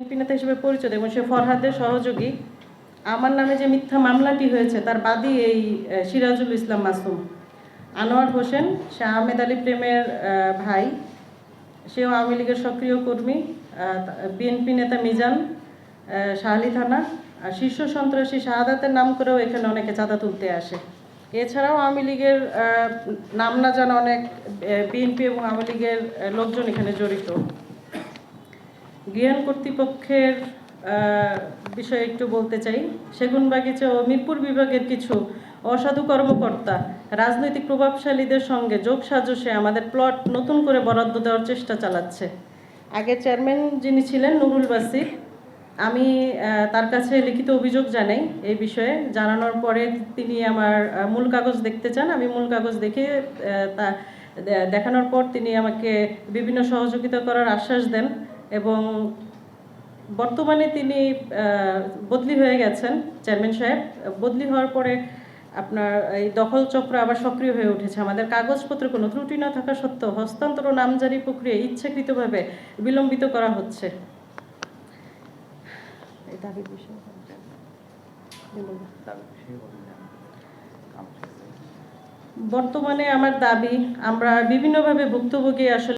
নেতা হিসেবে পরিচিত এবং সে ফরহাদের সহযোগী। আমার নামে যে মিথ্যা মামলাটি হয়েছে, তার বাদী এই সিরাজুল ইসলাম মাসুম। আনোয়ার হোসেন, সে আহমেদ আলী প্রেমের ভাই। সেও আওয়ামী লীগের সক্রিয় কর্মী বিএনপি নেতা মিজান শাহালি থানা। আর শীর্ষ সন্ত্রাসী শাহাদাতের নাম করেও এখানে অনেকে চাঁদা তুলতে আসে। এছাড়াও আওয়ামী লীগের নাম না জানা অনেক বিএনপি এবং আওয়ামী লীগের লোকজন এখানে জড়িত। গৃহায়ণ কর্তৃপক্ষের বিষয়ে একটু বলতে চাই। সেগুনবাগিচা ও মিরপুর বিভাগের কিছু অসাধু কর্মকর্তা, রাজনৈতিক প্রভাবশালীদের সঙ্গে যোগ সাজসে আমাদের প্লট নতুন করে বরাদ্দ দেওয়ার চেষ্টা চালাচ্ছে। আগে চেয়ারম্যান যিনি ছিলেন, নুরুল বাসির, আমি তার কাছে লিখিত অভিযোগ জানাই এই বিষয়ে। জানানোর পরে তিনি আমার মূল কাগজ দেখতে চান। আমি মূল কাগজ দেখে তা দেখানোর পর তিনি আমাকে বিভিন্ন সহযোগিতা করার আশ্বাস দেন। এবং বর্তমানে তিনি বদলি হয়ে গেছেন চেয়ারম্যান সাহেব। বদলি হওয়ার পরে আপনার এই দখল চক্র আবার সক্রিয় হয়ে উঠেছে। আমাদের কাগজপত্রে কোনো ত্রুটি না থাকা সত্ত্বেও হস্তান্তর ও নামজারি প্রক্রিয়া ইচ্ছাকৃতভাবে বিলম্বিত করা হচ্ছে। বর্তমানে আমার দাবি আমরা বিভিন্নভাবে ভুক্তভোগী আসলে